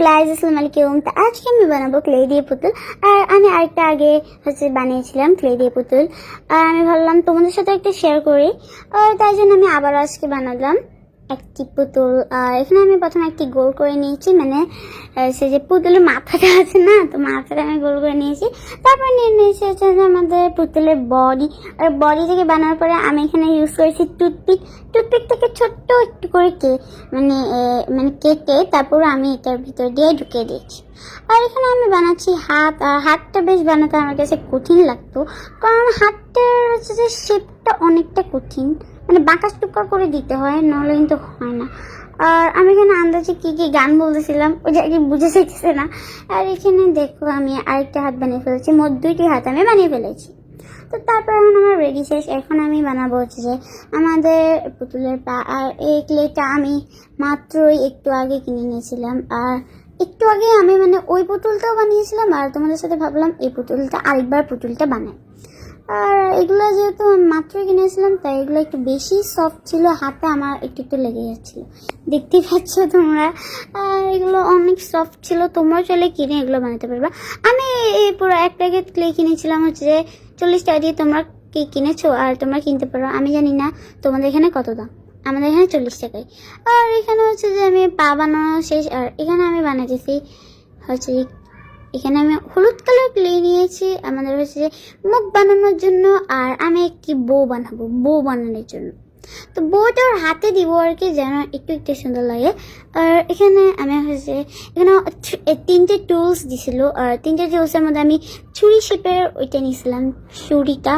গ্লাইজ আসসালামু আলাইকুম তো আজকে আমি বানাবো ক্লে দিয়ে পুতুল। আর আমি আরেকটা আগে হচ্ছে বানিয়েছিলাম ক্লে দিয়ে পুতুল। আর আমি ভাবলাম তোমাদের সাথে একটা শেয়ার করি। তাই জন্য আমি আবার আজকে বানালাম। একটি পুতুল এখানে আমি প্রথমে একটি গোল করে নিয়েছি মানে সে যে পুতুলের মাথাটা আছে না, তো মাথাটা আমি গোল করে নিয়েছি। তারপর নিয়ে নিয়েছি হচ্ছে যে আমাদের পুতুলের বডি। আর বডি থেকে বানানোর পরে আমি এখানে ইউজ করেছি টুথপিক। টুথপিক থেকে ছোট্ট একটু করে কে মানে মানে কেটে তারপর আমি এটার ভিতর দিয়ে ঢুকিয়ে দিয়েছি। আর এখানে আমি বানাচ্ছি হাত, আর হাতটা বেশ বানাতে আমার কাছে কঠিন লাগতো, কারণ হাতটার হচ্ছে যে শেপটা অনেকটা কঠিন। মানে বাঁকা টুকা করে দিতে হয়, নাহলে কিন্তু হয় না। আর আমি এখানে আন্দাজে কি কি গান বলতেছিলাম, ওই আর কি বুঝে শিখছে না। আর এখানে দেখো, আমি আরেকটা হাত বানিয়ে ফেলেছি, মোট দুইটি হাত আমি বানিয়ে ফেলেছি। তো তারপর এখন আমার রেডি শেষ। এখন আমি বানাবো হচ্ছে যে আমাদের পুতুলের পা, আর এই ক্লেটা আমি মাত্রই একটু আগে কিনে নিয়েছিলাম। আর একটু আগে আমি মানে ওই পুতুলটাও বানিয়েছিলাম, আর তোমাদের সাথে ভাবলাম এই পুতুলটা আরেকবার পুতুলটা বানাই। আর এগুলো যেহেতু আমি মাত্রই কিনেছিলাম, তাই এগুলো একটু বেশি সফট ছিল, হাতে আমার একটু একটু লেগে যাচ্ছিল। দেখতেই পাচ্ছ তোমরা এগুলো অনেক সফট ছিল, তোমরাও চলে কিনে এগুলো বানাতে পারবা। আমি এই পুরো এক প্যাকেট ক্লে কিনেছিলাম হচ্ছে যে চল্লিশ টাকা দিয়ে তোমরা কি কিনেছো আর তোমরা কিনতে পারো। আমি জানি না তোমাদের এখানে কত দাম, আমাদের এখানে চল্লিশ টাকায়। আর এখানে হচ্ছে যে আমি পা বানানো শেষ, আর এখানে আমি বানাতেছি হচ্ছে এখানে আমি হলুদ কালার ক্লে নিয়েছি। আমাদের হচ্ছে মুখ বানানোর জন্য আর আমি একটি বউ বানাবো, বউ বানানোর জন্য। তো বউটা ওর হাতে দিব আর কি, যেন একটু একটু সুন্দর লাগে। আর এখানে আমি হচ্ছে এখানে তিনটে টুলস দিছিল। আর তিনটে টুলসের মধ্যে আমি ছুরি শেপের ওইটা নিয়েছিলাম ছুরিটা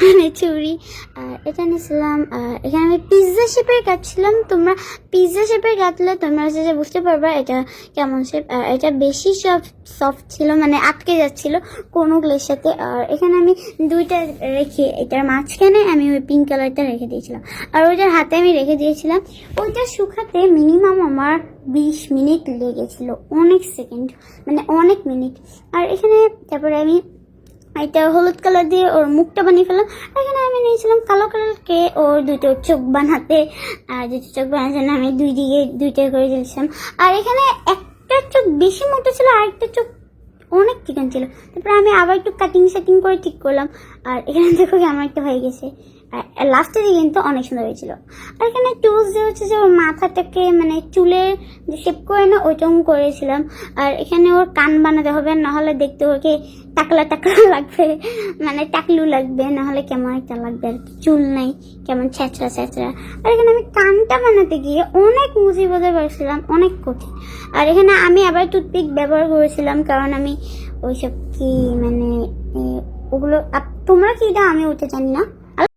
মানে ছুরি আর এটা নিয়েছিলাম, আর এখানে আমি পিৎজা শেপের কাটছিলাম তোমরা পিৎজা শেপের কাটলে তোমরা হচ্ছে যে বুঝতে পারবা এটা কেমন শেপ আর এটা বেশি সব সফট ছিল মানে আটকে যাচ্ছিল কোনো গ্লের সাথে। আর এখানে আমি দুইটা রেখে, এটার মাঝখানে আমি ওই পিঙ্ক কালারটা রেখে দিয়েছিলাম। আর ওইটার হাতে আমি রেখে দিয়েছিলাম। ওইটা শুকাতে মিনিমাম আমার বিশ মিনিট লেগেছিল, অনেক সেকেন্ড মানে অনেক মিনিট। আর এখানে তারপরে আমি এটা হলুদ কালার দিয়ে ওর মুখটা বানিয়ে ফেলাম এখানে আমি নিয়েছিলাম কালো কালারকে ওর দুটো চোখ বানাতে। আর দুটো চোখ বানানোর জন্য আমি দুই দিকে দুইটা করে দিয়েছিলাম। আর এখানে একটা চোখ বেশি মোটা ছিল, আর একটা চোখ অনেক চিকেন ছিল। তারপরে আমি আবার একটু কাটিং সেটিং করে ঠিক করলাম। আর এখানে দেখো কি, আমার একটা হয়ে গেছে। লাস্টের দিকে কিন্তু অনেক সুন্দর হয়েছিল। আর এখানে টুলস যে হচ্ছে যে ওর মাথাটাকে মানে চুলের যে শেপ করে না ওইরকম করেছিলাম। আর এখানে ওর কান বানাতে হবে, নাহলে দেখতে ওকে টাকলা টাকলা লাগবে মানে টাকলু লাগবে, নাহলে কেমন একটা লাগবে আর। চুল নাই, কেমন ছ্যাঁচড়া ছ্যাঁচড়া। আর এখানে আমি কানটা বানাতে গিয়ে অনেক মুসিবতে পারছিলাম, অনেক কঠিন। আর এখানে আমি আবার টুথপিক ব্যবহার করেছিলাম, কারণ আমি ওইসব কি মানে ওগুলো তোমরা কি দাও? আমি ওটা জানি না।